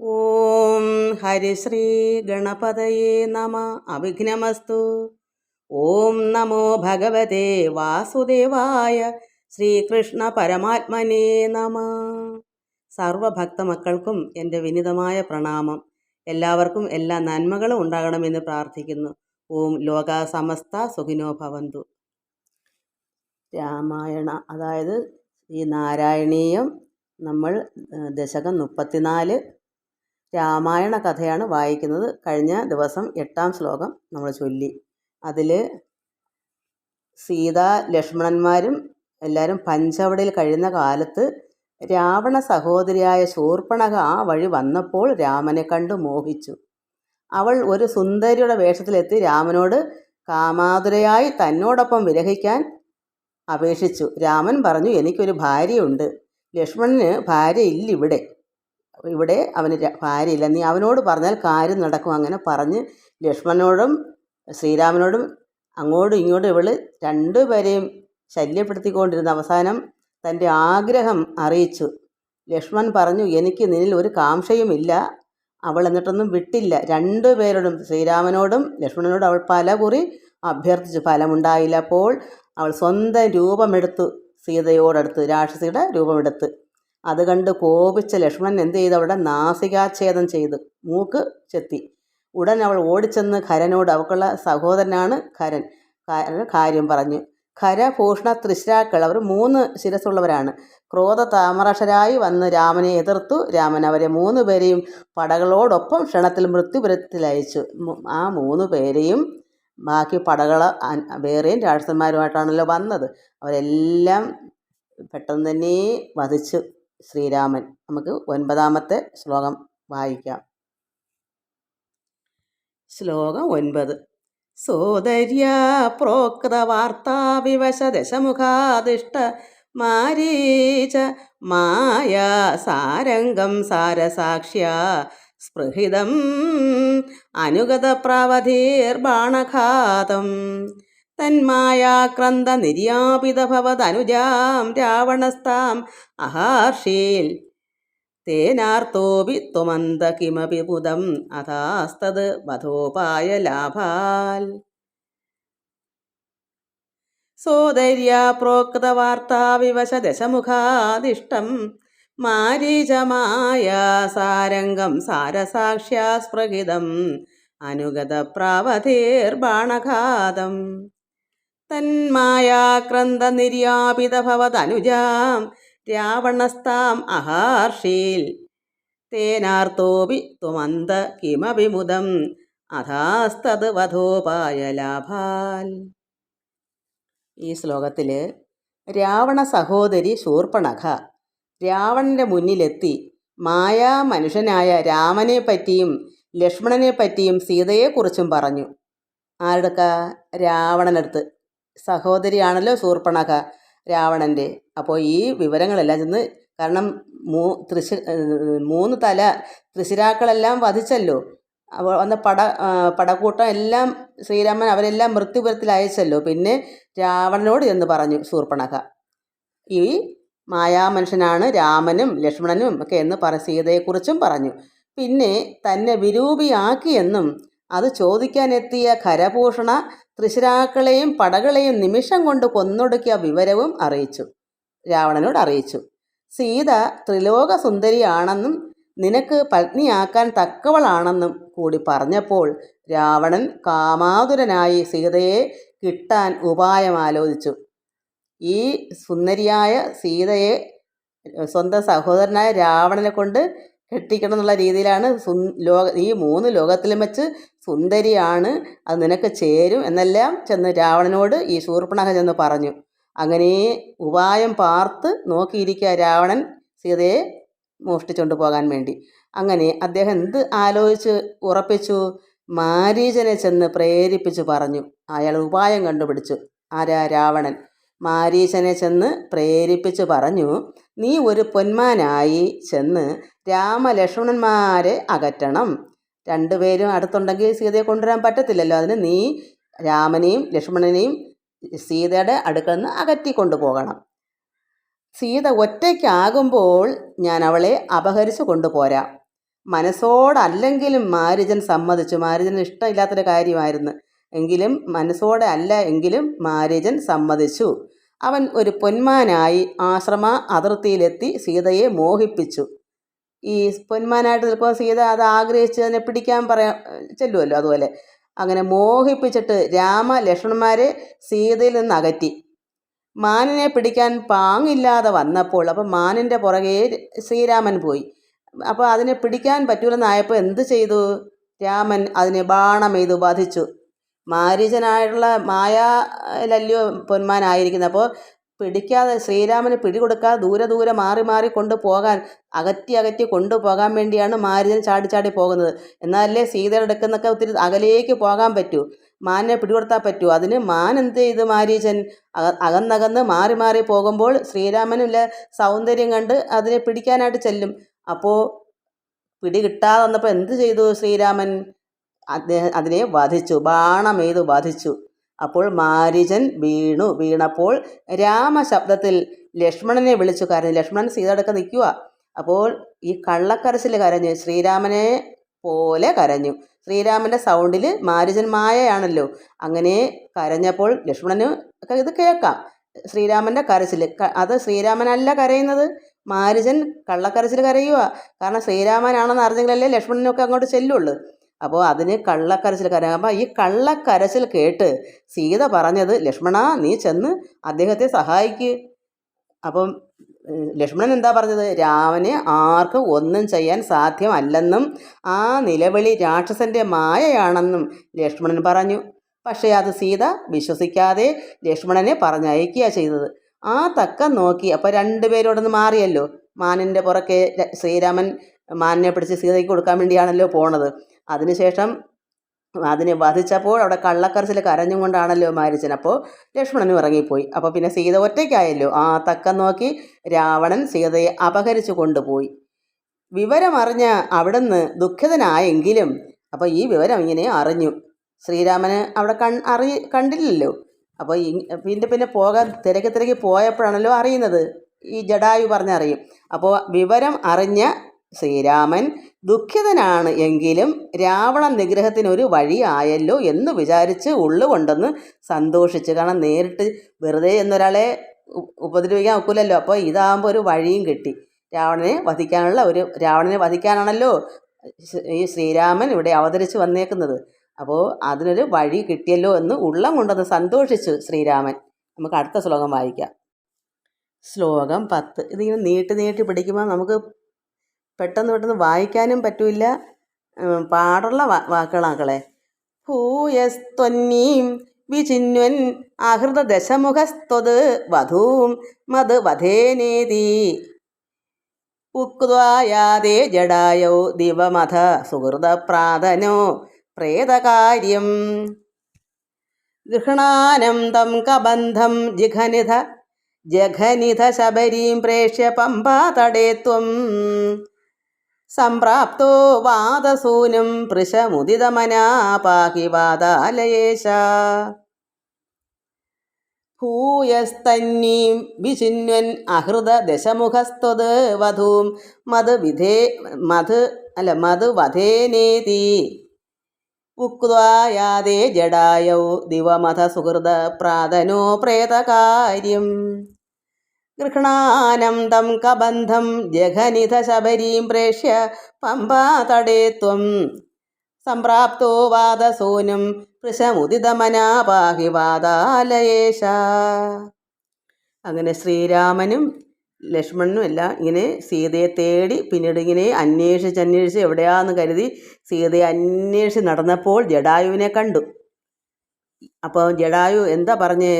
ഓം ഹരിശ്രീ ഗണപതയേ നമ. അവിഘ്നമസ്തു. ഓം നമോ ഭഗവതേ വാസുദേവായ ശ്രീകൃഷ്ണ പരമാത്മനേ നമ. സർവഭക്തമക്കൾക്കും എന്റെ വിനിതമായ പ്രണാമം. എല്ലാവർക്കും എല്ലാ നന്മകളും ഉണ്ടാകണമെന്ന് പ്രാർത്ഥിക്കുന്നു. ഓം ലോക സമസ്ത സുഖിനോ ഭവന്തു. രാമായണ അതായത് ഈ നാരായണീയം നമ്മൾ ദശകം മുപ്പത്തിനാല് രാമായണ കഥയാണ് വായിക്കുന്നത്. കഴിഞ്ഞ ദിവസം എട്ടാം ശ്ലോകം നമ്മൾ ചൊല്ലി. അതിൽ സീത ലക്ഷ്മണന്മാരും എല്ലാവരും പഞ്ചവടിയിൽ കഴിയുന്ന കാലത്ത് രാവണ സഹോദരിയായ ശൂർപ്പണക ആ വഴി വന്നപ്പോൾ രാമനെ കണ്ട് മോഹിച്ചു. അവൾ ഒരു സുന്ദരിയുടെ വേഷത്തിലെത്തി രാമനോട് കാമാതുരയായി തന്നോടൊപ്പം വിരഹിക്കാൻ അപേക്ഷിച്ചു. രാമൻ പറഞ്ഞു എനിക്കൊരു ഭാര്യയുണ്ട്. ലക്ഷ്മണന് ഭാര്യയില്ല ഇവിടെ ഇവിടെ അവന് ഭാര്യയില്ല. നീ അവനോട് പറഞ്ഞാൽ കാര്യം നടക്കും. അങ്ങനെ പറഞ്ഞ് ലക്ഷ്മണനോടും ശ്രീരാമനോടും അങ്ങോട്ടും ഇങ്ങോട്ടും ഇവൾ രണ്ടുപേരെയും ശല്യപ്പെടുത്തിക്കൊണ്ടിരുന്ന അവസാനം തന്റെ ആഗ്രഹം അറിയിച്ചു. ലക്ഷ്മൺ പറഞ്ഞു എനിക്ക് നിന്നിൽ ഒരു കാംക്ഷയുമില്ല അവൾ എന്നിട്ടൊന്നും വിട്ടില്ല. രണ്ടുപേരോടും ശ്രീരാമനോടും ലക്ഷ്മണനോടും അവൾ പല കുറി അഭ്യർത്ഥിച്ചു ഫലമുണ്ടായില്ലപ്പോൾ അവൾ സ്വന്തം രൂപമെടുത്തു സീതയോടടുത്ത് രാക്ഷസിയുടെ രൂപമെടുത്ത്. അത് കണ്ട് കോപിച്ച ലക്ഷ്മണൻ എന്ത് ചെയ്തു? അവിടെ നാസികാച്ഛേദം ചെയ്ത്. മൂക്ക് ചെത്തി. ഉടൻ അവൾ ഓടിച്ചെന്ന് ഖരനോട് അവൾക്കുള്ള സഹോദരനാണ് ഖരൻ. കാര്യം പറഞ്ഞു. ഖരഭൂഷണ തൃശ്രാക്കൾ അവർ മൂന്ന് ശിരസുള്ളവരാണ് ക്രോധ താമരക്ഷരായി വന്ന് രാമനെ എതിർത്തു. രാമൻ അവരെ മൂന്ന് പേരെയും പടകളോടൊപ്പം ക്ഷണത്തിൽ മൃത്യുപുരത്തിൽ അയച്ചു. ആ മൂന്ന് പേരെയും ബാക്കി പടകൾ വേറെയും രാക്ഷസന്മാരുമായിട്ടാണല്ലോ വന്നത്. അവരെല്ലാം പെട്ടെന്ന് തന്നെ വധിച്ചു. ശ്രീരാമൻ. നമുക്ക് ഒൻപതാമത്തെ ശ്ലോകം വായിക്കാം. ശ്ലോകം ഒൻപത്. സോദര്യ പ്രോക്ത വാർത്താവിവശ ദശമുഖാദിഷ്ട മാരീച മായ സാരംഗം സാരസാക്ഷ്യ സ്പൃഹിതം അനുഗത പ്രാവധീർബാണഘാതം തന്മായാക്രന്ത നിര്യാപിതഭവതനുജാം രാവണസ്താം അഹാർഷീൽ തേനാർത്തോപി ത്വമന്ത കിമപി പുതം അഥാസ്തത് വധോപായ ലാഭാൽ സോദര്യ പ്രോക്ത വാർത്താവിവശ ദശമുഖാദിഷ്ടം മാരീചമായ സാരംഗം സാരസാക്ഷ്യാ സ്പൃഹിതം അനുഗത നിർയാപിതഭവതനുജാം രാവണസ്താം അഹാർഷീൽ. തേനാർത്തോപി ത്വമന്ത കിമഭിമുദം അഥാസ്തത് വധോപായ ലാഭാൽ. ഈ ശ്ലോകത്തിൽ രാവണ സഹോദരി ശൂർപ്പണഖ രാവണന്റെ മുന്നിലെത്തി മായാ മനുഷ്യനായ രാമനെ പറ്റിയും ലക്ഷ്മണനെ പറ്റിയും സീതയെക്കുറിച്ചും പറഞ്ഞു. ആരുടെക്ക? രാവണനടുത്ത്. സഹോദരിയാണല്ലോ ശൂർപ്പണഖ രാവണന്റെ. അപ്പോൾ ഈ വിവരങ്ങളെല്ലാം ചെന്ന് കാരണം മൂ തൃശ മൂന്ന് തല തൃശിരാക്കളെല്ലാം വധിച്ചല്ലോ. അപ്പോൾ വന്ന പട പടക്കൂട്ടം എല്ലാം ശ്രീരാമൻ അവരെല്ലാം മൃത്യുപുരത്തിൽ അയച്ചല്ലോ. പിന്നെ രാവണനോട് എന്ന് പറഞ്ഞു ശൂർപ്പണഖ ഈ മായാമനുഷ്യനാണ് രാമനും ലക്ഷ്മണനും ഒക്കെ എന്ന് പറ സീതയെക്കുറിച്ചും പറഞ്ഞു. പിന്നെ തന്നെ വിരൂപിയാക്കിയെന്നും അത് ചോദിക്കാനെത്തിയ ഖരഭൂഷണ തൃശിരാക്കളെയും പടകളെയും നിമിഷം കൊണ്ട് കൊന്നൊടുക്കിയ വിവരവും അറിയിച്ചു. രാവണനോട് അറിയിച്ചു. സീത ത്രിലോക സുന്ദരിയാണെന്നും നിനക്ക് പത്നിയാക്കാൻ തക്കവളാണെന്നും കൂടി പറഞ്ഞപ്പോൾ രാവണൻ കാമാതുരനായി സീതയെ കിട്ടാൻ ഉപായം ആലോചിച്ചു. ഈ സുന്ദരിയായ സീതയെ സ്വന്തം സഹോദരനായ രാവണനെ കൊണ്ട് കെട്ടിക്കണം എന്നുള്ള രീതിയിലാണ് സു ലോക ഈ മൂന്ന് ലോകത്തിലും വെച്ച് സുന്ദരിയാണ് അത് നിനക്ക് ചേരും എന്നെല്ലാം ചെന്ന് രാവണനോട് ഈ ശൂർപ്പണഖ ചെന്ന് പറഞ്ഞു. അങ്ങനെ ഉപായം പാർത്ത് നോക്കിയിരിക്കുക രാവണൻ സീതയെ മോഷ്ടിച്ചുകൊണ്ട് പോകാൻ വേണ്ടി. അങ്ങനെ അദ്ദേഹം എന്ത് ആലോചിച്ച് ഉറപ്പിച്ചു? മാരീചനെ ചെന്ന് പ്രേരിപ്പിച്ചു പറഞ്ഞു. അയാൾ ഉപായം കണ്ടുപിടിച്ചു. ആരാ രാവണൻ? മാരീചനെ ചെന്ന് പ്രേരിപ്പിച്ചു പറഞ്ഞു നീ ഒരു പൊന്മാനായി ചെന്ന് രാമലക്ഷ്മണന്മാരെ അകറ്റണം. രണ്ടുപേരും അടുത്തുണ്ടെങ്കിൽ സീതയെ കൊണ്ടുവരാൻ പറ്റത്തില്ലല്ലോ. അതിന് നീ രാമനെയും ലക്ഷ്മണനെയും സീതയുടെ അടുക്കൽ നിന്ന് അകറ്റി കൊണ്ടുപോകണം സീത ഒറ്റയ്ക്കാകുമ്പോൾ ഞാൻ അവളെ അപഹരിച്ചു കൊണ്ടുപോരാം. മനസ്സോടല്ലെങ്കിലും മാരുജൻ സമ്മതിച്ചു. മാരുജന് ഇഷ്ടമില്ലാത്തൊരു കാര്യമായിരുന്നു. എങ്കിലും മനസ്സോടെ അല്ല എങ്കിലും മാരീജൻ സമ്മതിച്ചു. അവൻ ഒരു പൊന്മാനായി ആശ്രമ അതിർത്തിയിലെത്തി സീതയെ മോഹിപ്പിച്ചു. ഈ പൊന്മാനായിട്ട് ചിലപ്പോൾ സീത അത് ആഗ്രഹിച്ച് തന്നെ പിടിക്കാൻ പറയാ ചെല്ലുമല്ലോ അതുപോലെ. അങ്ങനെ മോഹിപ്പിച്ചിട്ട് രാമ ലക്ഷ്മണന്മാരെ സീതയിൽ നിന്ന് അകറ്റി. മാനിനെ പിടിക്കാൻ പാങ്ങില്ലാതെ വന്നപ്പോൾ അപ്പോൾ മാനിന്റെ പുറകെ ശ്രീരാമൻ പോയി. അപ്പോൾ അതിനെ പിടിക്കാൻ പറ്റൂലെന്നായപ്പോൾ എന്ത് ചെയ്തു? രാമൻ അതിനെ ബാണം ബാണമെയ്തു വധിച്ചു. മാരീചനായിട്ടുള്ള മായാലല്യോ പൊന്മാനായിരിക്കുന്നത് അപ്പോൾ പിടിക്കാതെ ശ്രീരാമന് പിടികൊടുക്കാതെ ദൂരെ ദൂരെ മാറി മാറി കൊണ്ടുപോകാൻ അകറ്റി അകറ്റി കൊണ്ടുപോകാൻ വേണ്ടിയാണ് മാരുതൻ ചാടി ചാടി പോകുന്നത്. എന്നാലല്ലേ സീതയുടെ അടുക്കുന്നൊക്കെ ഒത്തിരി അകലേക്ക് പോകാൻ പറ്റൂ മാനിനെ പിടികൊടുത്താൽ പറ്റൂ. അതിന് മാൻ എന്ത് ചെയ്ത് മാരീചൻ അക അകന്നകന്ന് മാറി മാറി പോകുമ്പോൾ ശ്രീരാമനുള്ള സൗന്ദര്യം കണ്ട് അതിനെ പിടിക്കാനായിട്ട് ചെല്ലും. അപ്പോൾ പിടി കിട്ടാതെ വന്നപ്പോൾ എന്ത് ചെയ്തു ശ്രീരാമൻ? അദ്ദേഹം അതിനെ വധിച്ചു ബാണമെയ്തു വധിച്ചു അപ്പോൾ മാരിജൻ വീണു. വീണപ്പോൾ രാമശബ്ദത്തിൽ ലക്ഷ്മണനെ വിളിച്ചു കരഞ്ഞു. ലക്ഷ്മണൻ സീതടക്ക നിൽക്കുക. അപ്പോൾ ഈ കള്ളക്കരച്ചിൽ കരഞ്ഞു ശ്രീരാമനെ പോലെ കരഞ്ഞു. ശ്രീരാമന്റെ സൗണ്ടിൽ മാരിജൻ മായയാണല്ലോ. അങ്ങനെ കരഞ്ഞപ്പോൾ ലക്ഷ്മണന് ഇത് കേൾക്കാം. ശ്രീരാമന്റെ കരച്ചിൽ. അത് ശ്രീരാമനല്ല കരയുന്നത്? മാരിജൻ കള്ളക്കരച്ചിൽ കരയുക കാരണം ശ്രീരാമനാണെന്ന് അറിഞ്ഞെങ്കിലല്ലേ ലക്ഷ്മണനൊക്കെ അങ്ങോട്ട് ചെല്ലുള്ളൂ. അപ്പോൾ അതിന് കള്ളക്കരച്ചിൽ കര അപ്പം ഈ കള്ളക്കരച്ചിൽ കേട്ട് സീത പറഞ്ഞത് ലക്ഷ്മണ നീ ചെന്ന് അദ്ദേഹത്തെ സഹായിക്ക്. അപ്പം ലക്ഷ്മണൻ എന്താ പറഞ്ഞത്? രാമനെ ആർക്കും ഒന്നും ചെയ്യാൻ സാധ്യമല്ലെന്നും ആ നിലവിളി രാക്ഷസന്റെ മായയാണെന്നും ലക്ഷ്മണൻ പറഞ്ഞു. പക്ഷേ അത് സീത വിശ്വസിക്കാതെ ലക്ഷ്മണനെ പറഞ്ഞയക്കുക ചെയ്തത്. ആ തക്ക നോക്കി അപ്പോൾ രണ്ടുപേരോടൊന്ന് മാറിയല്ലോ. മാനിന്റെ പുറക്കെ ശ്രീരാമൻ മാനിനെ പിടിച്ച് സീതയ്ക്ക് കൊടുക്കാൻ വേണ്ടിയാണല്ലോ പോണത്. അതിനുശേഷം അതിനെ വധിച്ചപ്പോൾ അവിടെ കള്ളക്കരച്ചിൽ കരഞ്ഞും കൊണ്ടാണല്ലോ മാരിച്ചൻ. അപ്പോൾ ലക്ഷ്മണനും ഇറങ്ങിപ്പോയി. അപ്പോൾ പിന്നെ സീത ഒറ്റയ്ക്കായല്ലോ. ആ തക്കം നോക്കി രാവണൻ സീതയെ അപഹരിച്ചു കൊണ്ടുപോയി. വിവരമറിഞ്ഞ അവിടുന്ന് ദുഃഖിതനായെങ്കിലും അപ്പോൾ ഈ വിവരം ഇങ്ങനെ അറിഞ്ഞു. ശ്രീരാമന് അവിടെ കൺ അറി കണ്ടില്ലല്ലോ. അപ്പോൾ പിന്നെ പിന്നെ പോകാൻ തിരക്കി തിരക്കി പോയപ്പോഴാണല്ലോ അറിയുന്നത്. ഈ ജഡായു പറഞ്ഞറിയും. അപ്പോൾ വിവരം അറിഞ്ഞ ശ്രീരാമൻ ദുഃഖിതനാണ് എങ്കിലും രാവണ നിഗ്രഹത്തിനൊരു വഴിയായല്ലോ എന്ന് വിചാരിച്ച് ഉള്ളുകൊണ്ടെന്ന് സന്തോഷിച്ചു. കാരണം നേരിട്ട് വെറുതെ എന്നൊരാളെ ഉപദ്രവിക്കാൻ ഒക്കില്ലല്ലോ. അപ്പോൾ ഇതാകുമ്പോൾ ഒരു വഴിയും കിട്ടി. രാവണനെ വധിക്കാനുള്ള ഒരു രാവണനെ വധിക്കാനാണല്ലോ ഈ ശ്രീരാമൻ ഇവിടെ അവതരിച്ച് വന്നേക്കുന്നത്. അപ്പോൾ അതിനൊരു വഴി കിട്ടിയല്ലോ എന്ന് ഉള്ളം കൊണ്ടെന്ന് സന്തോഷിച്ചു ശ്രീരാമൻ. നമുക്ക് അടുത്ത ശ്ലോകം വായിക്കാം. ശ്ലോകം പത്ത്. ഇതിങ്ങനെ നീട്ടി നീട്ടി പിടിക്കുമ്പോൾ നമുക്ക് പെട്ടെന്ന് പെട്ടെന്ന് വായിക്കാനും പറ്റില്ല. പാടുള്ള വാക്കുകളാക്കളെ ഭൂയസ്ത്വന്നീം വിചിന്വൻ ആഹൃത ദശമുഖസ്ത്വത് വധൂം മത് വധേനേതി. ഉക്വായാതേ ജഡായൗ ദിവമഥ സുഹൃതപ്രാതനോ പ്രേതകാര്യം. ഗൃഹണാനം കബന്ധം ജിഘനിധ ജഘനിധ ശബരീം പ്രേക്ഷ്യ പമ്പാതടേ സംപ്രാപ്തോ വാദസൂനും പാഹി വാദാലയേശ ഭൂയസ്തന്നീം വിചിന്വൻ അഹൃത ദശമുഖസ്ത്വത് വധൂം മത് വിധേ മത് അല്ല മത് വധേനേതി ഉക്വായാതേ ജഡായൗ ദിവമഥ സുഹൃത പ്രാതനോ പ്രേതകാര്യം. ഗൃഹണാനം തം കബന്ധം ജഘനിധ ശബരീം പ്രേക്ഷ്യ പമ്പാതടേ ത്വം. സംപ്രാപ്തോ വാദസൂനും കൃശമുദിതമനാപാഹി വാദാലയേശ. അങ്ങനെ ശ്രീരാമനും ലക്ഷ്മണനും എല്ലാം ഇങ്ങനെ സീതയെ തേടി പിന്നീട് ഇങ്ങനെ അന്വേഷിച്ച് അന്വേഷിച്ച് എവിടെയാന്ന് കരുതി സീതയെ അന്വേഷിച്ച് നടന്നപ്പോൾ ജഡായുവിനെ കണ്ടു. അപ്പോൾ ജഡായു എന്താ പറഞ്ഞേ?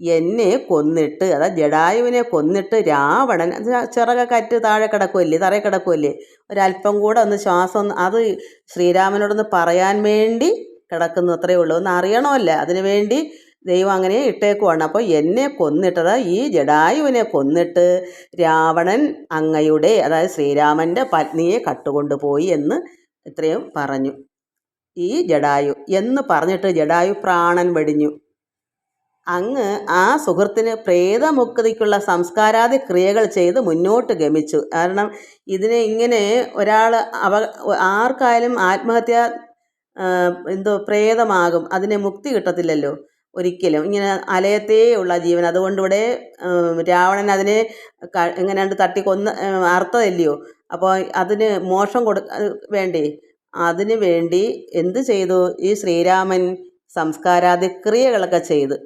എന്നെ കൊന്നിട്ട് അതായത് ജഡായുവിനെ കൊന്നിട്ട് രാവണൻ ചിറകക്കറ്റ് താഴെ കിടക്കുമല്ലേ തറയിൽ കിടക്കുമല്ലേ ഒരല്പം കൂടെ ഒന്ന് ശ്വാസം ഒന്ന് അത് ശ്രീരാമനോടൊന്ന് പറയാൻ വേണ്ടി കിടക്കുന്നു അത്രയേ ഉള്ളൂ. ഒന്ന് അറിയണമല്ല അതിനു വേണ്ടി ദൈവം അങ്ങനെ ഇട്ടേക്കുവാണ്. അപ്പോൾ എന്നെ കൊന്നിട്ടത് ഈ ജഡായുവിനെ കൊന്നിട്ട് രാവണൻ അങ്ങയുടെ അതായത് ശ്രീരാമന്റെ പത്നിയെ കട്ടുകൊണ്ടുപോയി എന്ന് ഇത്രയും പറഞ്ഞു. ഈ ജഡായു എന്ന് പറഞ്ഞിട്ട് ജഡായു പ്രാണൻ വെടിഞ്ഞു. അങ്ങ് ആ സുഹൃത്തിന് പ്രേതമുക്തിക്കുള്ള സംസ്കാരാദി ക്രിയകൾ ചെയ്ത് മുന്നോട്ട് ഗമിച്ചു. കാരണം ഇതിനെ ഇങ്ങനെ ഒരാൾ അവ ആർക്കായാലും ആത്മഹത്യ എന്തോ പ്രേതമാകും. അതിനെ മുക്തി കിട്ടത്തില്ലല്ലോ ഒരിക്കലും. ഇങ്ങനെ അലയത്തേ ഉള്ള ജീവൻ അതുകൊണ്ടിവിടെ രാവണൻ അതിനെ ക തട്ടി കൊന്ന് അർത്ഥമല്ലയോ അപ്പോൾ അതിന് മോക്ഷം കൊടു വേണ്ടേ? അതിന് വേണ്ടി എന്ത് ചെയ്തു? ഈ ശ്രീരാമൻ സംസ്കാരാദി ക്രിയകളൊക്കെ ചെയ്ത്.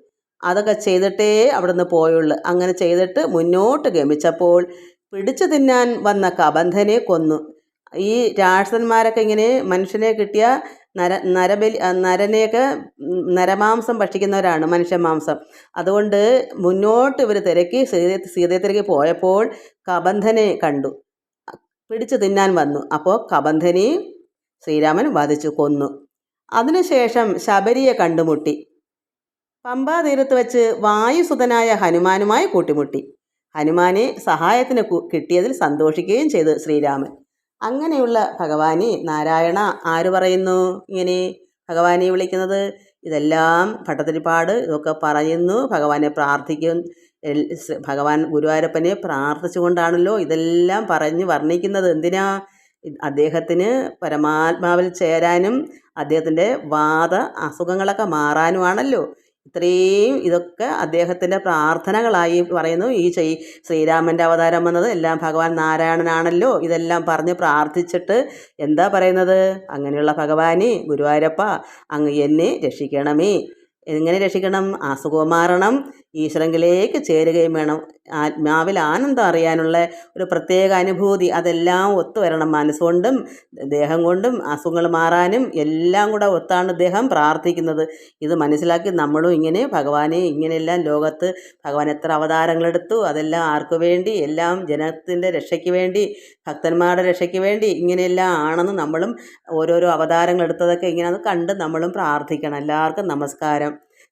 അതൊക്കെ ചെയ്തിട്ടേ അവിടുന്ന് പോയുള്ളൂ. അങ്ങനെ ചെയ്തിട്ട് മുന്നോട്ട് ഗമിച്ചപ്പോൾ പിടിച്ചു തിന്നാൻ വന്ന കബന്ധനെ കൊന്നു. ഈ രാക്ഷസന്മാരൊക്കെ ഇങ്ങനെ മനുഷ്യനെ കിട്ടിയ നര നരബലി നരനെയൊക്കെ നരമാംസം ഭക്ഷിക്കുന്നവരാണ് മനുഷ്യമാംസം. അതുകൊണ്ട് മുന്നോട്ട് ഇവർ തിരക്കി സീത സീതയെ തിരക്കി പോയപ്പോൾ കബന്ധനെ കണ്ടു. പിടിച്ചു തിന്നാൻ വന്നു. അപ്പോൾ കബന്ധനെ ശ്രീരാമൻ വധിച്ചു കൊന്നു. അതിനുശേഷം ശബരിയെ കണ്ടുമുട്ടി. പമ്പാ തീരത്ത് വെച്ച് വായുസുതനായ ഹനുമാനുമായി കൂട്ടിമുട്ടി. ഹനുമാനെ സഹായത്തിന് കിട്ടിയതിൽ സന്തോഷിക്കുകയും ചെയ്തു ശ്രീരാമൻ. അങ്ങനെയുള്ള ഭഗവാനെ നാരായണ ആര് പറയുന്നു ഇങ്ങനെ? ഭഗവാനെ വിളിക്കുന്നത് ഇതെല്ലാം ഭട്ടതിരിപ്പാട് ഇതൊക്കെ പറയുന്നു. ഭഗവാനെ പ്രാർത്ഥിക്കും. ഭഗവാൻ ഗുരുവായൂരപ്പനെ പ്രാർത്ഥിച്ചുകൊണ്ടാണല്ലോ ഇതെല്ലാം പറഞ്ഞ് വർണിക്കുന്നത്. എന്തിനാ? അദ്ദേഹത്തിന് പരമാത്മാവിൽ ചേരാനും അദ്ദേഹത്തിന്റെ വാദ അസുഖങ്ങളൊക്കെ മാറാനുമാണല്ലോ. ഇത്രയും ഇതൊക്കെ അദ്ദേഹത്തിന്റെ പ്രാർത്ഥനകളായി പറയുന്നു. ഈ ചെയ് ശ്രീരാമന്റെ അവതാരം വന്നത് എല്ലാം ഭഗവാൻ നാരായണനാണല്ലോ. ഇതെല്ലാം പറഞ്ഞ് പ്രാർത്ഥിച്ചിട്ട് എന്താ പറയുന്നത്? അങ്ങനെയുള്ള ഭഗവാനെ ഗുരുവായൂരപ്പ അങ്ങ് എന്നെ രക്ഷിക്കണമേ. എങ്ങനെ രക്ഷിക്കണം? അസുഖം മാറണം ഈശ്വരങ്കിലേക്ക് ചേരുകയും വേണം. ആത്മാവിൽ ആനന്ദം അറിയാനുള്ള ഒരു പ്രത്യേക അനുഭൂതി അതെല്ലാം ഒത്തുവരണം. മനസ്സുകൊണ്ടും ദേഹം കൊണ്ടും അസുഖങ്ങൾ മാറാനും എല്ലാം കൂടെ ഒത്താണ് ദേഹം പ്രാർത്ഥിക്കുന്നത്. ഇത് മനസ്സിലാക്കി നമ്മളും ഇങ്ങനെ ഭഗവാനെ ഇങ്ങനെയെല്ലാം ലോകത്ത് ഭഗവാൻ എത്ര അവതാരങ്ങളെടുത്തു അതെല്ലാം ആർക്കു വേണ്ടി എല്ലാം ജനത്തിന്റെ രക്ഷയ്ക്ക് വേണ്ടി ഭക്തന്മാരുടെ രക്ഷയ്ക്ക് വേണ്ടി ഇങ്ങനെയെല്ലാം ആണെന്ന് നമ്മളും ഓരോരോ അവതാരങ്ങൾ എടുത്തതൊക്കെ ഇങ്ങനെ അത് കണ്ട് നമ്മളും പ്രാർത്ഥിക്കണം. എല്ലാവർക്കും നമസ്കാരം.